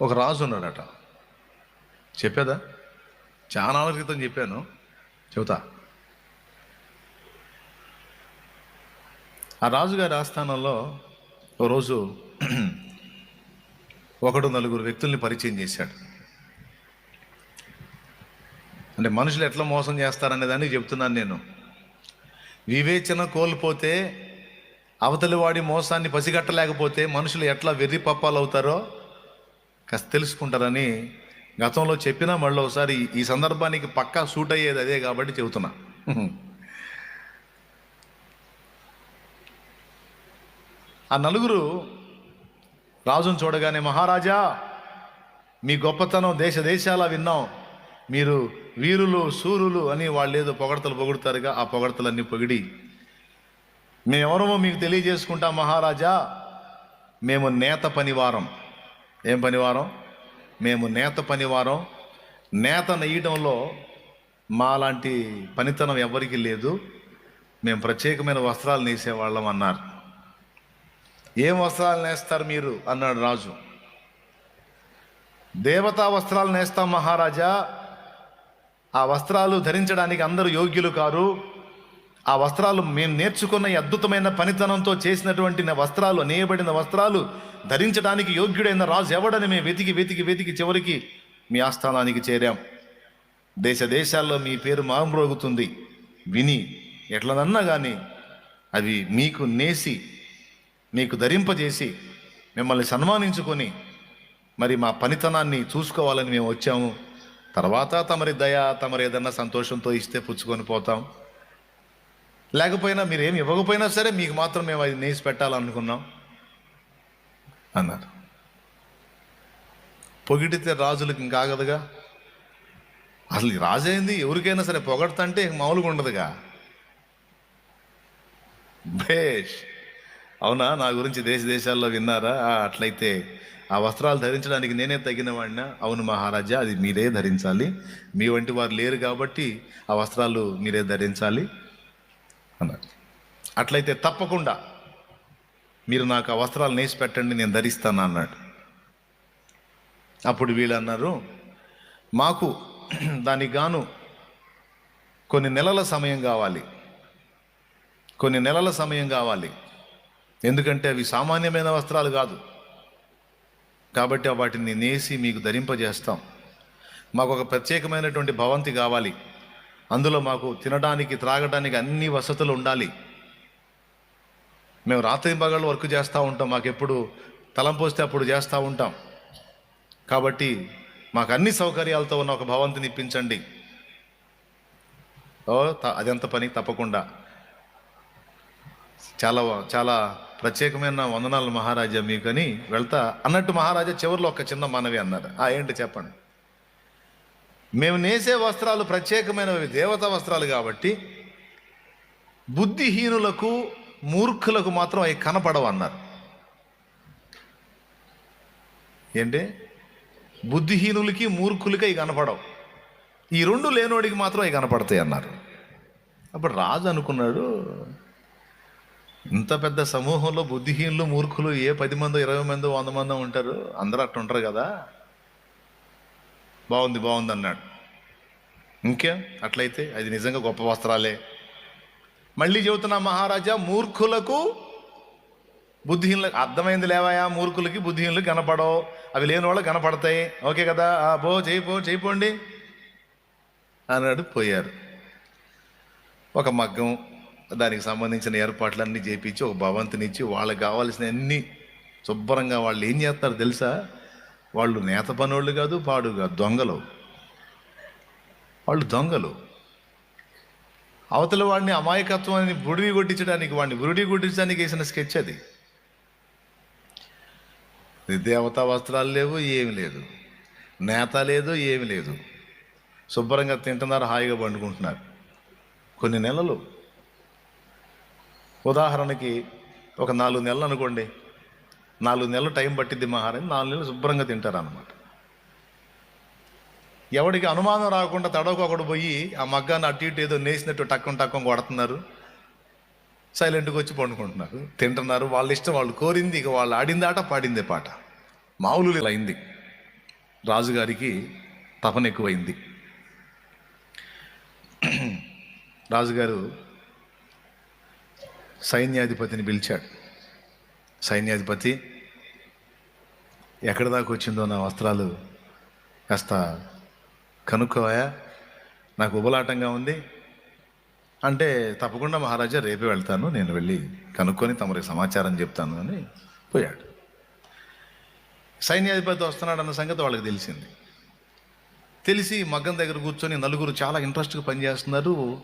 ఒక రాజు ఉన్నాడట. చెప్పేదా? చాలా నాళ్ళ క్రితం చెప్పాను. చెబుతా. ఆ రాజుగారి ఆస్థానంలో ఓ రోజు ఒకడు నలుగురు వ్యక్తుల్ని పరిచయం చేశాడు. అంటే మనుషులు ఎట్లా మోసం చేస్తారనే దానికి చెప్తున్నాను నేను. వివేచన కోల్పోతే అవతలి వాడి మోసాన్ని పసిగట్టలేకపోతే మనుషులు ఎట్లా వెర్రి పప్పాలు అవుతారో కాస్త తెలుసుకుంటారని గతంలో చెప్పినా మళ్ళీ ఒకసారి ఈ సందర్భానికి పక్కా సూట్ అయ్యేది అదే కాబట్టి చెబుతున్నా. ఆ నలుగురు రాజును చూడగానే మహారాజా మీ గొప్పతనం దేశ దేశాల విన్నాం. మీరు వీరులు సూరులు అని వాళ్ళు ఏదో పొగడతలు పొగుడతారుగా ఆ పొగడతలన్నీ పొగిడి మేమెవరమో మీకు తెలియజేసుకుంటాం మహారాజా. మేము నేత పనివారం. ఏం పనివారం? మేము నేత పనివారం. నేత నెయ్యడంలో మాలాంటి పనితనం ఎవరికి లేదు. మేము ప్రత్యేకమైన వస్త్రాలు నేసేవాళ్ళం అన్నారు. ఏం వస్త్రాలు నేస్తారు మీరు? అన్నాడు రాజు. దేవతా వస్త్రాలు నేస్తాం మహారాజా. ఆ వస్త్రాలు ధరించడానికి అందరూ యోగ్యులు కారు. ఆ వస్త్రాలు మేము నేర్చుకున్న ఈ అద్భుతమైన పనితనంతో చేసినటువంటి వస్త్రాలు నేయబడిన వస్త్రాలు ధరించడానికి యోగ్యుడైన రాజు ఎవడని మేము వెతికి వెతికి వెతికి చివరికి మీ ఆస్థానానికి చేరాం. దేశ దేశాల్లో మీ పేరు మారుమ్రోగుతుంది. విని ఎట్లనన్నా కానీ అవి మీకు నేసి మీకు ధరింపజేసి మిమ్మల్ని సన్మానించుకొని మరి మా పనితనాన్ని చూసుకోవాలని మేము వచ్చాము. తర్వాత తమరి దయ తమరు ఏదన్నా సంతోషంతో ఇస్తే పుచ్చుకొని పోతాం. లేకపోయినా మీరు ఏమి ఇవ్వకపోయినా సరే మీకు మాత్రం మేము అది నేసి పెట్టాలనుకున్నాం అన్నారు. పొగిడితే రాజులకు ఇంకా ఆగదుగా? అసలు రాజైంది ఎవరికైనా సరే పొగడతంటే మామూలుగా ఉండదుగా? భేష్ అవునా? నా గురించి దేశ దేశాల్లో విన్నారా? అట్లయితే ఆ వస్త్రాలు ధరించడానికి నేనే తగిన వాడినా? అవును మహారాజా అది మీరే ధరించాలి. మీ వంటి వారు లేరు కాబట్టి ఆ వస్త్రాలు మీరే ధరించాలి. అన్నాడు. అట్లయితే తప్పకుండా మీరు నాకు ఆ వస్త్రాలు నేసి పెట్టండి నేను ధరిస్తాను అన్నాడు. అప్పుడు వీళ్ళు అన్నారు మాకు దానికి గాను కొన్ని నెలల సమయం కావాలి. కొన్ని నెలల సమయం కావాలి. ఎందుకంటే అవి సామాన్యమైన వస్త్రాలు కాదు. కాబట్టి వాటిని నేసి మీకు ధరింపజేస్తాం. మాకు ఒక ప్రత్యేకమైనటువంటి భవంతి కావాలి. అందులో మాకు తినడానికి త్రాగడానికి అన్ని వసతులు ఉండాలి. మేము రాత్రి పగళ్ళు వర్క్ చేస్తూ ఉంటాం మాకు ఎప్పుడు తలంపోస్తే అప్పుడు చేస్తూ ఉంటాం. కాబట్టి మాకు అన్ని సౌకర్యాలతో ఉన్న ఒక భవంతిని ఇప్పించండి. ఓ త- పని తప్పకుండా. చాలా చాలా ప్రత్యేకమైన వందనాలు మహారాజా మీకని వెళ్తా అన్నట్టు మహారాజా చివరిలో ఒక చిన్న మనవి అన్నారు. ఆ ఏంటి చెప్పండి? మేము నేసే వస్త్రాలు ప్రత్యేకమైనవి దేవతా వస్త్రాలు కాబట్టి బుద్ధిహీనులకు మూర్ఖులకు మాత్రం అవి కనపడవు అన్నారు. ఏంటి? బుద్ధిహీనులకి మూర్ఖులకి అవి కనపడవు. ఈ రెండు లేనోడికి మాత్రం అవి కనపడతాయి అన్నారు. అప్పుడు రాజు అనుకున్నాడు ఇంత పెద్ద సమూహంలో బుద్ధిహీనులు మూర్ఖులు ఏ పది మందో ఇరవై మందో వంద మందో ఉంటారు? అందరూ అట్లా ఉంటారు కదా. బాగుంది బాగుంది అన్నాడు ఇంకే? అట్లయితే అది నిజంగా గొప్ప వస్త్రాలే. మళ్ళీ చెబుతున్నా మహారాజా మూర్ఖులకు బుద్ధిహీనులకు అర్థమైంది లేవాయా? మూర్ఖులకి బుద్ధిహీనులకు కనపడవు. అవి లేని వాళ్ళు కనపడతాయి. ఓకే కదా? బో చేయిపో చేయిపోండి అన్నాడు పోయారు. ఒక మగ్గం దానికి సంబంధించిన ఏర్పాట్లన్నీ చేపించి ఒక భవంతినిచ్చి వాళ్ళకి కావాల్సిన అన్ని శుభ్రంగా వాళ్ళు ఏం చేస్తారు తెలుసా? వాళ్ళు నేత పనోళ్ళు కాదు పాడు కాదు దొంగలు. వాళ్ళు దొంగలు. అవతల వాడిని అమాయకత్వాన్ని బుడివి కొట్టించడానికి వాడిని బురుడి కొట్టించడానికి వేసిన స్కెచ్ అది. దేవతా వస్త్రాలు లేవు ఏమి లేదు. నేత లేదు ఏమి లేదు. శుభ్రంగా తింటున్నారు హాయిగా పండుకుంటున్నారు. కొన్ని నెలలు. ఉదాహరణకి ఒక నాలుగు నెలలు అనుకోండి. నాలుగు నెలలు టైం పట్టిద్ది మహారాజ్ నాలుగు నెలలు శుభ్రంగా తింటారు అన్నమాట ఎవడికి అనుమానం రాకుండా తడవకొకడు పోయి ఆ మగ్గాన్ని అటు ఇటు ఏదో నేసినట్టు టక్కం టక్కం కొడుతున్నారు. సైలెంట్గా వచ్చి పండుకుంటున్నారు. తింటున్నారు. వాళ్ళ ఇష్టం వాళ్ళు కోరింది ఇక వాళ్ళు ఆడింది ఆట పాడిందే పాట. మామూలు ఇలా అయింది. రాజుగారికి తపన ఎక్కువైంది. రాజుగారు సైన్యాధిపతిని పిలిచాడు. సైన్యాధిపతి ఎక్కడి దాకా వచ్చిందో నా వస్త్రాలు కాస్త కనుక్కోవా నాకు ఉబలాటంగా ఉంది. అంటే తప్పకుండా మహారాజా రేపే వెళ్తాను. నేను వెళ్ళి కనుక్కొని తమరికి సమాచారం చెప్తాను అని పోయాడు. సైన్యాధిపతి వస్తున్నాడన్న సంగతి వాళ్ళకి తెలిసింది. తెలిసి మగ్గం దగ్గర కూర్చొని నలుగురు చాలా ఇంట్రెస్ట్గా పనిచేస్తున్నారు.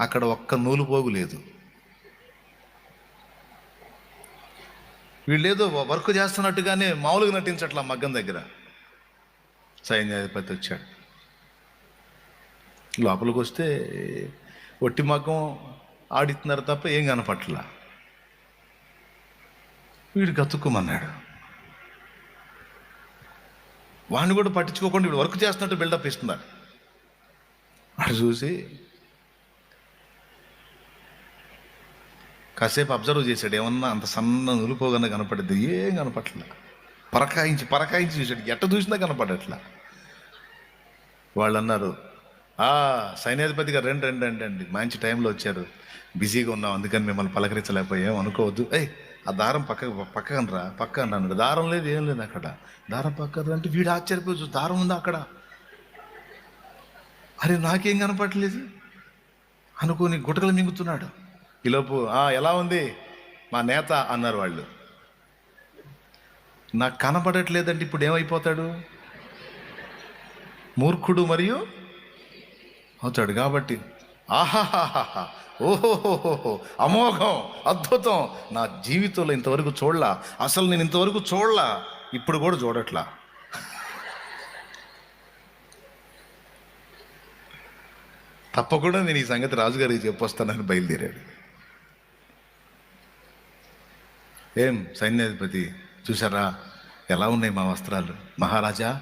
అక్కడ ఒక్క నూలు పోగు లేదు. వీళ్ళేదో వర్క్ చేస్తున్నట్టుగానే మామూలుగా నటించట్లా మగ్గం దగ్గర. సైన్యాధిపతి వచ్చాడు. లోపలికి వస్తే ఒట్టి మగ్గం ఆడిస్తున్నారు తప్ప ఏం కనపట్లా. వీడు గతుక్కుమన్నాడు. వాడిని కూడా పట్టించుకోకుండా వీడు వర్క్ చేస్తున్నట్టు బిల్డప్ ఇస్తున్నాడు అది చూసి కాసేపు అబ్జర్వ్ చేశాడు ఏమన్నా అంత సన్న నులిపోగానే కనపడద్దు ఏం కనపట్ల పరకాయించి పరకాయించి చూశాడు. ఎట్ట చూసినా కనపడట్లా? వాళ్ళు అన్నారు ఆ సైన్యాధిపతి గారు రండి రండి రండి అండి మంచి టైంలో వచ్చారు. బిజీగా ఉన్నాం అందుకని మిమ్మల్ని పలకరించలేకపోయాం అనుకోవద్దు. ఏయ్ ఆ దారం పక్క పక్కన రా పక్క అన్నాడు. దారం లేదు ఏం లేదు అక్కడ. దారం పక్కన అంటే వీడు ఆశ్చర్యపోయి దారం ఉందా అక్కడ? అరే నాకేం కనపడలేదు అనుకోని గుటకలు మింగుతున్నాడు. ఈలోపు ఎలా ఉంది? మా నేత అన్నారు వాళ్ళు. నాకు కనపడట్లేదంటే ఇప్పుడు ఏమైపోతాడు? మూర్ఖుడు మరియు అవుతాడు కాబట్టి. ఆహాహాహా ఓహోహోహో అమోఘం అద్భుతం! నా జీవితంలో ఇంతవరకు చూడలా. అసలు నేను ఇంతవరకు చూడలా. ఇప్పుడు కూడా చూడట్లా. తప్పకుండా నేను ఈ సంగతి రాజుగారికి చెప్పొస్తానని బయలుదేరాడు. ఏం సైన్యాధిపతి చూసారా ఎలా ఉన్నాయి మా వస్త్రాలు? మహారాజా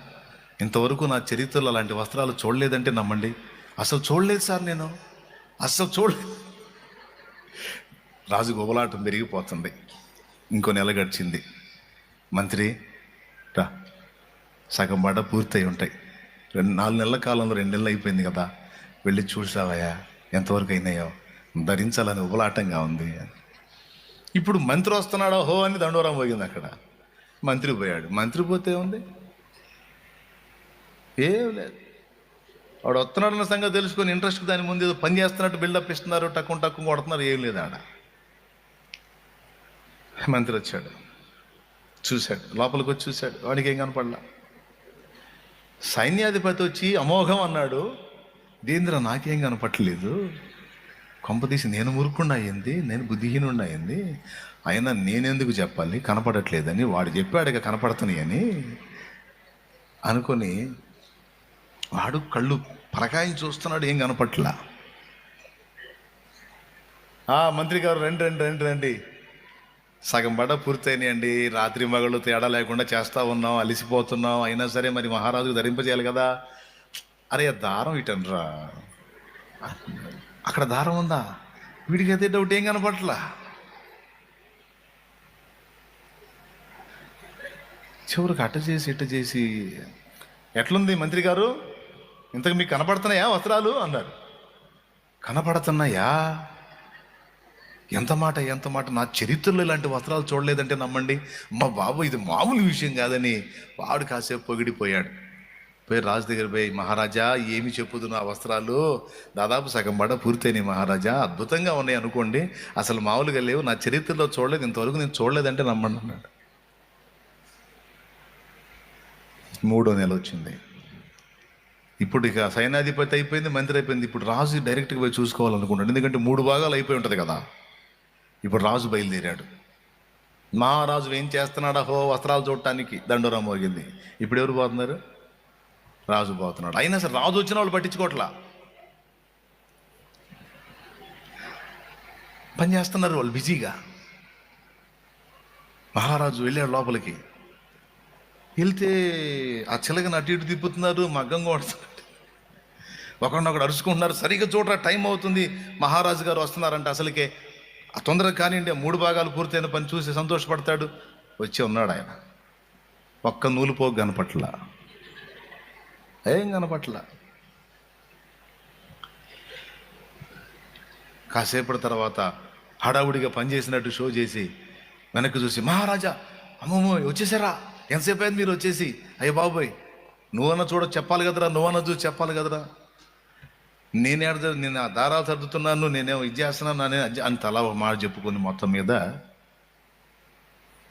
ఇంతవరకు నా చరిత్రలో అలాంటి వస్త్రాలు చూడలేదంటే నమ్మండి. అసలు చూడలేదు సార్ నేను. అసలు చూడలేదు రాజు గోబలాటం పెరిగిపోతుంది. ఇంకో నెల గడిచింది. మంత్రి రా. సగం బాట పూర్తయి ఉంటాయి. రెండు నాలుగు నెలల కాలంలో రెండు నెలలు అయిపోయింది కదా. వెళ్ళి చూసావయ్యా ఎంతవరకు అయినాయో. ధరించాలని ఉబలాటంగా ఉంది. ఇప్పుడు మంత్రి వస్తున్నాడో? హో అని దండోరం పోయింది అక్కడ. మంత్రి పోయాడు. మంత్రి పోతే ఉంది ఏం లేదు. వాడు వస్తున్నాడన్న సంగతి తెలుసుకొని ఇంట్రెస్ట్ దాని ముందు ఏదో పని చేస్తున్నట్టు బిల్డప్ ఇస్తున్నారు టక్కు టక్కు కొడుతున్నారు ఏం లేదు ఆడ. మంత్రి వచ్చాడు. చూశాడు. లోపలికి వచ్చి చూశాడు. వాడికి ఏం కనపడలా? సైన్యాధిపతి వచ్చి అమోఘం అన్నాడు. దీంద్ర నాకేం కనపట్లేదు కొంపదీసి నేను మురుకుండా అయింది నేను బుద్ధిహీనుండి అయింది అయినా నేనెందుకు చెప్పాలి? కనపడట్లేదని వాడు చెప్పాడు ఇక కనపడుతున్నాయి అని అనుకొని వాడు కళ్ళు పరకాయం చూస్తున్నాడు ఏం కనపట్లా. మంత్రి గారు రండి రండి రండి రండి. సగం బడ పూర్తయినాయండి. రాత్రి మగళ్ళు తేడా లేకుండా చేస్తూ ఉన్నాం అలిసిపోతున్నాం. అయినా సరే మరి మహారాజుకు ధరింపజేయాలి కదా. అరే దారం దారం ఇటనరా. అక్కడ దారం ఉందా? వీడికి అయితే డౌట్ ఏం కనపట్లా చివరికి అట్ట చేసి ఇట్ట చేసి ఎట్లుంది మంత్రి గారు? ఇంతకు మీకు కనపడుతున్నాయా వస్త్రాలు? అన్నారు. కనపడుతున్నాయా? ఎంత మాట ఎంత మాట? నా చరిత్రలో ఇలాంటి వస్త్రాలు చూడలేదంటే నమ్మండి. మా బాబు ఇది మామూలు విషయం కాదని వాడు కాసేపు పొగిడిపోయాడు. పోయి రాజు దగ్గర పోయి మహారాజా ఏమి చెప్పుదు నా వస్త్రాలు? దాదాపు సగం పడ పూర్తయినాయి మహారాజా. అద్భుతంగా ఉన్నాయి అనుకోండి. అసలు మామూలుగా లేవు. నా చరిత్రలో చూడలేదు. ఇంతవరకు నేను చూడలేదంటే నమ్మండి అన్నాడు. మూడో నెల వచ్చింది. ఇప్పుడు ఇక సైనాధిపతి అయిపోయింది మంత్రి అయిపోయింది. ఇప్పుడు రాజు డైరెక్ట్గా పోయి చూసుకోవాలనుకుంటాడు. ఎందుకంటే మూడు భాగాలు అయిపోయి ఉంటుంది కదా. ఇప్పుడు రాజు బయలుదేరాడు. మహారాజు ఏం చేస్తున్నాడా? హో వస్త్రాలు చూడటానికి దండోరా మోగింది. ఇప్పుడు ఎవరు పోతున్నారు? రాజు పోతున్నాడు. అయినా సరే రాజు వచ్చిన వాళ్ళు పట్టించుకోవట్లా? పని చేస్తున్నారు వాళ్ళు బిజీగా. మహారాజు వెళ్ళాడు లోపలికి. వెళ్తే ఆ చిలకని అటు ఇటు తిప్పుతున్నారు మగ్గం కొడుతున్నారు. ఒకరినొకడు అరుచుకుంటున్నారు. సరిగ్గా చూడరా టైం అవుతుంది. మహారాజు గారు వస్తున్నారంట అసలుకే. ఆ తొందరగా కానివ్వండి మూడు భాగాలు పూర్తయిన పని చూసి సంతోషపడతాడు. వచ్చి ఉన్నాడు ఆయన. ఒక్క నూలు పోగు కనపట్ల. ఏం కనపట్ల? కాసేపటి తర్వాత హడావుడిగా పనిచేసినట్టు షో చేసి వెనక్కి చూసి మహారాజా అమ్మమ్మో వచ్చేసారా? ఎంతసేపు అయింది మీరు వచ్చేసి? అయ్య బాబోయ్ నువ్వన్నా చూడ చెప్పాలి కదరా నువ్వన్నా చూసి చెప్పాలి కదరా? నేనే నేను ఆ దారాలు సర్దుతున్నాను నేనేం ఇది చేస్తున్నాను అని అని తలా ఒక మాట చెప్పుకుంది మొత్తం మీద.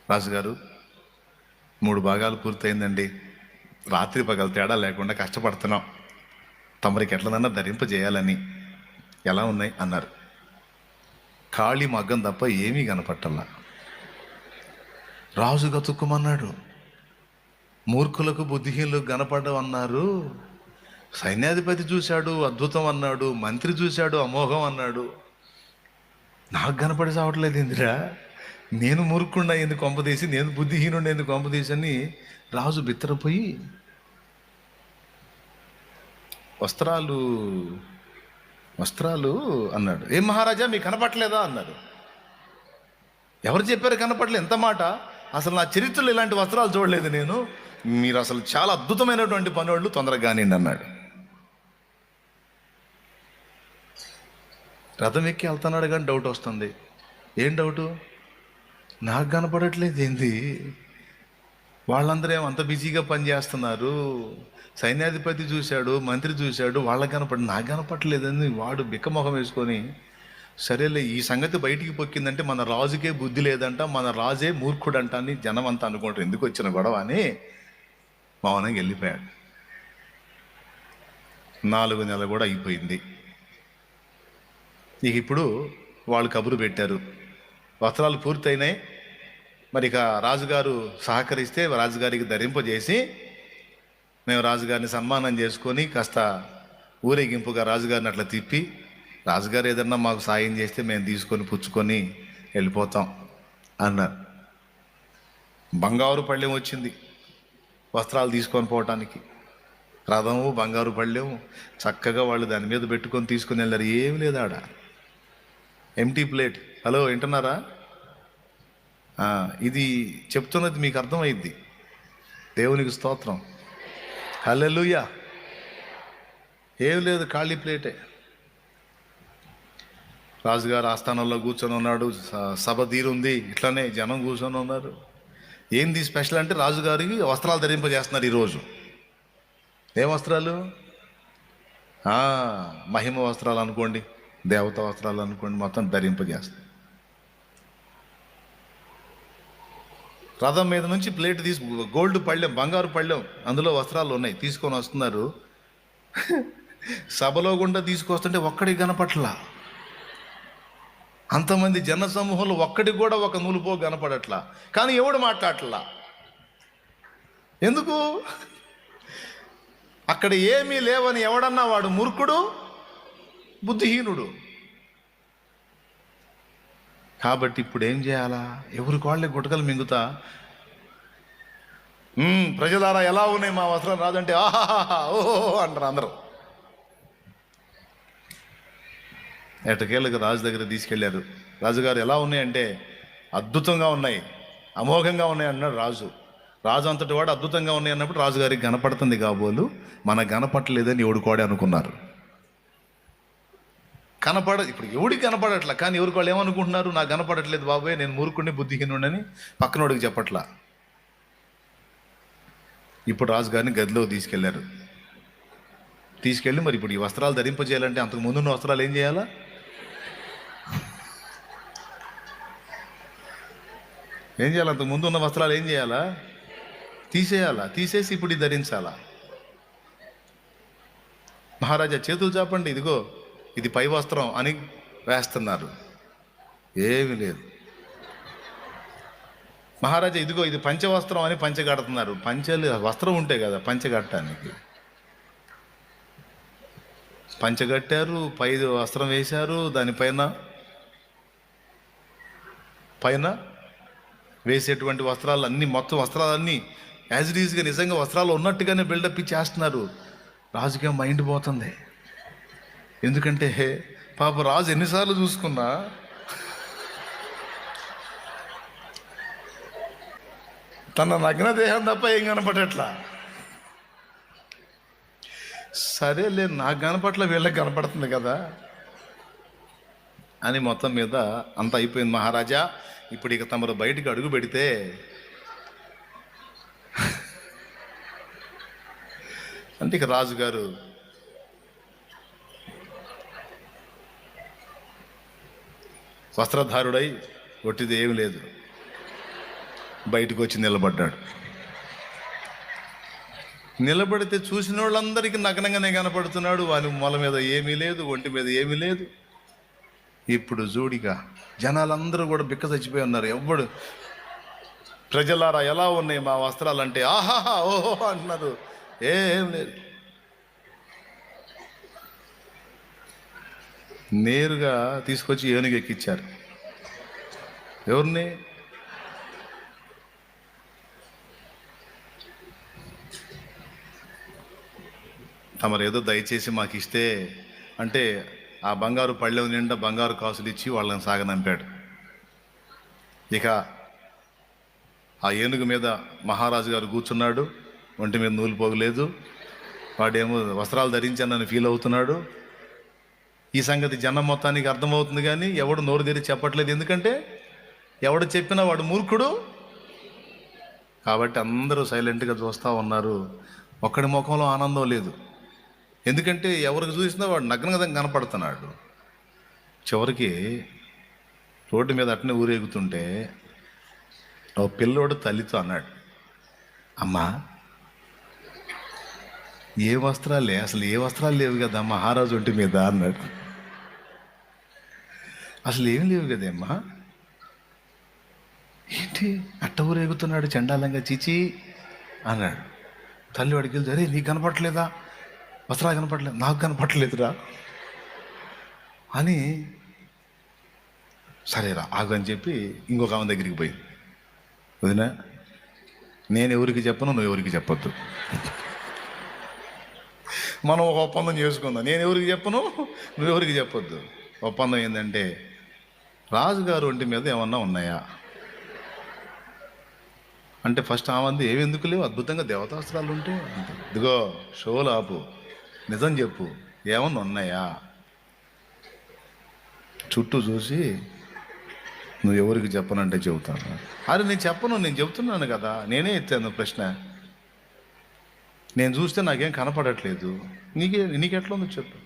రాజుగారు మూడు భాగాలు పూర్తయిందండి. రాత్రి పగల తేడా లేకుండా కష్టపడుతున్నాం. తమరికి ఎట్లనన్నా ధరింపజేయాలని ఎలా ఉన్నాయి అన్నారు. ఖాళీ మగ్గం తప్ప ఏమీ కనపట్టల్లా రాజు గతుక్కుమన్నాడు. మూర్ఖులకు బుద్ధిహీనులకు కనపడమన్నారు సైన్యాధిపతి చూశాడు అద్భుతం అన్నాడు మంత్రి చూశాడు అమోఘం అన్నాడు. నాకు కనపడి చావట్లేదు ఇందిరా. నేను మూర్ఖుండా ఎందుకు కొంపదీసి నేను బుద్ధిహీనుండి ఎందుకు కొంపదీసి అని రాజు బిత్తరపోయి వస్త్రాలు వస్త్రాలు అన్నాడు. ఏం మహారాజా మీకు కనపట్లేదా అన్నాడు. ఎవరు చెప్పారు కనపడలేదు ఎంత మాట? అసలు నా చరిత్రలో ఇలాంటి వస్త్రాలు చూడలేదు నేను. మీరు అసలు చాలా అద్భుతమైనటువంటి పనివాళ్ళు తొందరగా కానివ్వండి అన్నాడు. రథం ఎక్కి వెళ్తున్నాడు కానీ డౌట్ వస్తుంది. ఏం డౌటు? నాకు కనపడట్లేదు ఏంది? వాళ్ళందరూ ఏమో అంత బిజీగా పనిచేస్తున్నారు? సైన్యాధిపతి చూశాడు మంత్రి చూశాడు వాళ్ళకి కనపడి నాకు కనపడలేదని వాడు బిక్కమొహం వేసుకొని సరేలే ఈ సంగతి బయటికి పొక్కిందంటే మన రాజుకే బుద్ధి లేదంట మన రాజే మూర్ఖుడంట అని జనం అంతా అనుకుంటారు. ఎందుకు వచ్చిన గొడవ అని మౌనంగా వెళ్ళిపోయాడు. నాలుగు నెలలు కూడా అయిపోయింది. ఇక ఇప్పుడు వాళ్ళు కబురు పెట్టారు. వస్త్రాలు పూర్తయినాయి. మరి ఇక రాజుగారు సహకరిస్తే రాజుగారికి ధరింపజేసి మేము రాజుగారిని సన్మానం చేసుకొని కాస్త ఊరేగింపుగా రాజుగారిని అట్లా తిప్పి రాజుగారు ఏదన్నా మాకు సాయం చేస్తే మేము తీసుకొని పుచ్చుకొని వెళ్ళిపోతాం అన్నారు. బంగారు పళ్ళెం వచ్చింది వస్త్రాలు తీసుకొని పోవటానికి. రథము బంగారు పళ్ళెం చక్కగా వాళ్ళు దాని మీద పెట్టుకొని తీసుకొని వెళ్ళారు. ఏమి లేదు ఆడ. ఎంటీ ప్లేట్ హలో వింటున్నారా? ఇది చెప్తున్నది మీకు అర్థమైద్ది. దేవునికి స్తోత్రం. హల్లెలూయా ఏం లేదు ఖాళీ ప్లేటే. రాజుగారు ఆస్థానంలో కూర్చొని ఉన్నాడు. స- సభ తీరుంది. ఇట్లనే జనం కూర్చొని ఉన్నారు. ఏంది స్పెషల్ అంటే రాజుగారికి వస్త్రాలు ధరింపజేస్తున్నారు ఈరోజు. ఏం వస్త్రాలు? మహిమ వస్త్రాలు అనుకోండి. దేవత వస్త్రాలు అనుకోండి మొత్తం ధరింపజేస్తాయి. రథం మీద నుంచి ప్లేట్ తీసు గోల్డ్ పళ్ళెం బంగారు పళ్ళెం అందులో వస్త్రాలు ఉన్నాయి. తీసుకొని వస్తున్నారు. సభలో గుండా తీసుకొస్తుంటే ఒక్కడికి కనపట్లా. అంతమంది జన సమూహంలో ఒక్కడికి కూడా ఒక నూలుపో కనపడట్లా. కానీ ఎవడు మాట్లాడట్లా? ఎందుకు? అక్కడ ఏమీ లేవని ఎవడన్నా వాడు మూర్ఖుడు? బుద్ధిహీనుడు. కాబట్టి ఇప్పుడు ఏం చేయాలా? ఎవరికి వాళ్ళే గుటకలు మింగుతా? ప్రజలారా ఎలా ఉన్నాయి మా వస్త్రం రాదంటే ఆహాహా ఓహో అంటారు అందరూ. ఎటకేళ్ళకి రాజు దగ్గర తీసుకెళ్ళారు. రాజుగారు ఎలా ఉన్నాయంటే అద్భుతంగా ఉన్నాయి. అమోఘంగా ఉన్నాయి అన్నాడు రాజు. రాజు అంతటి వాడు అద్భుతంగా ఉన్నాయి అన్నప్పుడు రాజుగారికి కనపడుతుంది కాబోలు. మన కనపట్టలేదని ఎవడుకోడే అనుకున్నారు. కనపడ ఇప్పుడు ఎవడికి కనపడట్లా? కానీ ఎవరికి వాళ్ళు ఏమనుకుంటున్నారు? నాకు కనపడట్లేదు బాబాయ్ నేను మూర్ఖుడిని బుద్ధిహీనుడని పక్కనోడికి చెప్పట్లా. ఇప్పుడు రాజుగారిని గదిలో తీసుకెళ్ళారు. తీసుకెళ్ళి మరి ఇప్పుడు ఈ వస్త్రాలు ధరింపజేయాలంటే అంతకు ముందున్న వస్త్రాలు ఏం చేయాలా? ఏం చేయాలి? అంతకు ముందు ఉన్న వస్త్రాలు ఏం చేయాలా? తీసేయాలా? తీసేసి ఇప్పుడు ధరించాలా? మహారాజా చేతులు చాపండి ఇదిగో. ఇది పై వస్త్రం అని వేస్తున్నారు. ఏమీ లేదు. మహారాజా ఇదిగో ఇది పంచవస్త్రం అని పంచ కడుతున్నారు పంచలు వస్త్రం ఉంటే కదా పంచ కట్టడానికి పంచగట్టారు పై వస్త్రం వేశారు దానిపైన పైన వేసేటువంటి వస్త్రాలు అన్నీ మొత్తం వస్త్రాలన్నీ యాజ్ ఇట్ ఈజ్గా నిజంగా వస్త్రాలు ఉన్నట్టుగానే బిల్డప్ ఇచ్చేస్తున్నారు. రాజుకి మైండ్ పోతుంది? ఎందుకంటే పాప రాజు ఎన్నిసార్లు చూసుకున్నా? తన నగ్న దేహం తప్ప ఏం కనపడట్లా? సరేలే నాకు కనపట్ల వీళ్ళకి కనపడుతుంది కదా? అని మొత్తం మీద అంత అయిపోయింది మహారాజా. ఇప్పుడు ఇక తమరు బయటికి అడుగు పెడితే అంటే ఇక రాజుగారు వస్త్రధారుడై ఒట్టిది ఏమి లేదు. బయటకు వచ్చి నిలబడ్డాడు. నిలబడితే చూసిన వాళ్ళందరికీ నగ్నంగానే కనపడుతున్నాడు. వాని మొల మీద ఏమీ లేదు ఒంటి మీద ఏమీ లేదు. ఇప్పుడు జోడిగా జనాలందరూ కూడా బిక్క చచ్చిపోయి ఉన్నారు. ఎవ్వడు? ప్రజలారా ఎలా ఉన్నాయి మా వస్త్రాలు అంటే ఆహాహా ఓహో అంటున్నారు. ఏం లేదు. నేరుగా తీసుకొచ్చి ఏనుగు ఎక్కిచ్చారు. ఎవరిని? తమరు ఏదో దయచేసి మాకు ఇస్తే అంటే ఆ బంగారు పళ్ళెం నిండా బంగారు కాసులు ఇచ్చి వాళ్ళని సాగనంపాడు. ఇక ఆ ఏనుగు మీద మహారాజు గారు కూర్చున్నాడు ఒంటి మీద నూలు పోగలేదు. వాడేమో వస్త్రాలు ధరించానని ఫీల్ అవుతున్నాడు. ఈ సంగతి జనం మొత్తానికి అర్థమవుతుంది కానీ ఎవడు నోరు తెరి చెప్పట్లేదు. ఎందుకంటే ఎవడు చెప్పినా వాడు మూర్ఖుడు. కాబట్టి అందరూ సైలెంట్గా చూస్తూ ఉన్నారు. ఒక్కడి ముఖంలో ఆనందం లేదు. ఎందుకంటే ఎవరికి చూసినా వాడు నగ్నగతం కనపడుతున్నాడు. చివరికి రోడ్డు మీద అట్నే ఊరేగుతుంటే ఓ పిల్లోడు తల్లితో అన్నాడు అమ్మా ఏ వస్త్రాలు అసలు ఏ వస్త్రాలు లేవు కదా మహారాజు ఒంటి మీద అన్నాడు. అసలు ఏం లేవు కదేమ్మా ఏంటి అట్ట ఊరేగుతున్నాడు చండాలంగా చీచి అన్నాడు. తల్లి వాడికి వెళ్తే అరే నీకు కనపడలేదా వస్త్రా కనపడలేదు నాకు కనపడలేదురా. అని సరేరా ఆగు అని చెప్పి ఇంకొక ఆమె దగ్గరికి పోయింది. వదినా నేను ఎవరికి చెప్పను నువ్వు ఎవరికి చెప్పొద్దు. మనం ఒక ఒప్పందం చేసుకుందాం. నేను ఎవరికి చెప్పను నువ్వు ఎవరికి చెప్పొద్దు. ఒప్పందం ఏంటంటే రాజుగారు ఒంటి మీద ఏమన్నా ఉన్నాయా? అంటే ఫస్ట్ ఆమంది ఏవి ఎందుకు లేవు? అద్భుతంగా దేవతాస్త్రాలు ఉంటే ఇదిగో షోలు ఆపు. నిజం చెప్పు. ఏమన్నా ఉన్నాయా? చుట్టూ చూసి నువ్వు ఎవరికి చెప్పనంటే చెబుతాను. అరే నేను చెప్పను. నేను చెబుతున్నాను కదా. నేనే ఎత్తాను ప్రశ్న. నేను చూస్తే నాకేం కనపడట్లేదు. నీకే నీకెట్లా ఉందో చెప్పు.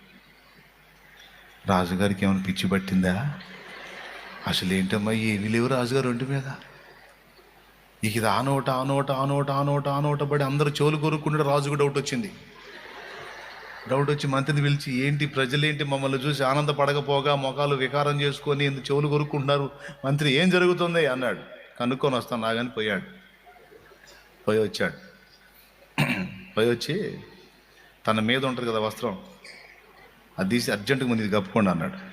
రాజుగారికి ఏమైనా పిచ్చి పట్టిందా? అసలు ఏంటమ్మా ఏమీ లేవు రాజుగారు ఒంటి మీద? ఇక ఇది ఆ నోట ఆనోట ఆనోట ఆ నోట ఆ నోట పడి అందరూ చెవులు కొరుక్కుంటే రాజుకు డౌట్ వచ్చింది. డౌట్ వచ్చి మంత్రిని పిలిచి ఏంటి ప్రజలేంటి మమ్మల్ని చూసి ఆనందపడకపోగా మొఖాలు వికారం చేసుకొని ఇంత చెవులు కొరుక్కుంటున్నారు? మంత్రి ఏం జరుగుతుంది? అన్నాడు. కనుక్కొని వస్తాను నాగని పోయాడు. పోయి వచ్చాడు. పోయి వచ్చి తన మీద ఉంటుంది కదా వస్త్రం అది తీసి అర్జెంటుగా ముందు ఇది కప్పుకోండి అన్నాడు.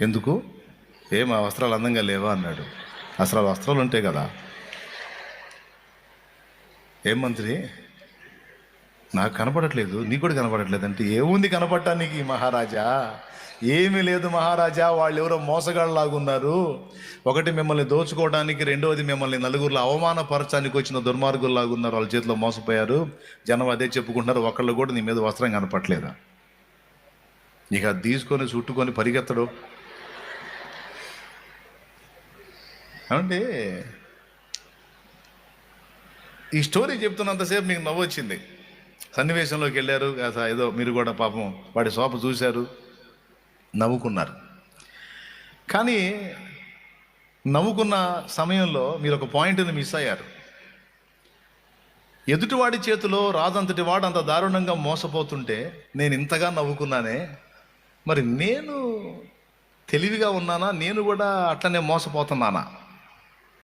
ఎందుకు? ఏం ఆ వస్త్రాలు అందంగా లేవా? అన్నాడు. అసలు ఆ వస్త్రాలు ఉంటాయి కదా. ఏం మంత్రి? నాకు కనపడట్లేదు. నీకు కూడా కనపడట్లేదు అంటే ఏముంది కనపడటానికి ఈ మహారాజా? ఏమీ లేదు మహారాజా. వాళ్ళు ఎవరో మోసగాళ్ళలాగున్నారు. ఒకటి మిమ్మల్ని దోచుకోవడానికి రెండవది మిమ్మల్ని నలుగురిలో అవమానపరచానికి వచ్చిన దుర్మార్గుల్లాగున్నారు. వాళ్ళ చేతిలో మోసపోయారు. జనం అదే చెప్పుకుంటున్నారు. ఒకళ్ళు కూడా నీ మీద వస్త్రం కనపట్లేదా ఇక అది తీసుకొని చుట్టుకొని పరిగెత్తడు. ఏమండి? ఈ స్టోరీ చెప్తున్నంతసేపు మీకు నవ్వు వచ్చింది. సన్నివేశంలోకి వెళ్ళారు ఏదో మీరు కూడా పాపం వాడి శోభ చూశారు నవ్వుకున్నారు. కానీ నవ్వుకున్న సమయంలో మీరు ఒక పాయింట్ని మిస్ అయ్యారు. ఎదుటివాడి చేతిలో రాజంతటి వాడు అంత దారుణంగా మోసపోతుంటే నేను ఇంతగా నవ్వుకున్నానే? మరి నేను తెలివిగా ఉన్నానా? నేను కూడా అట్లనే మోసపోతున్నానా?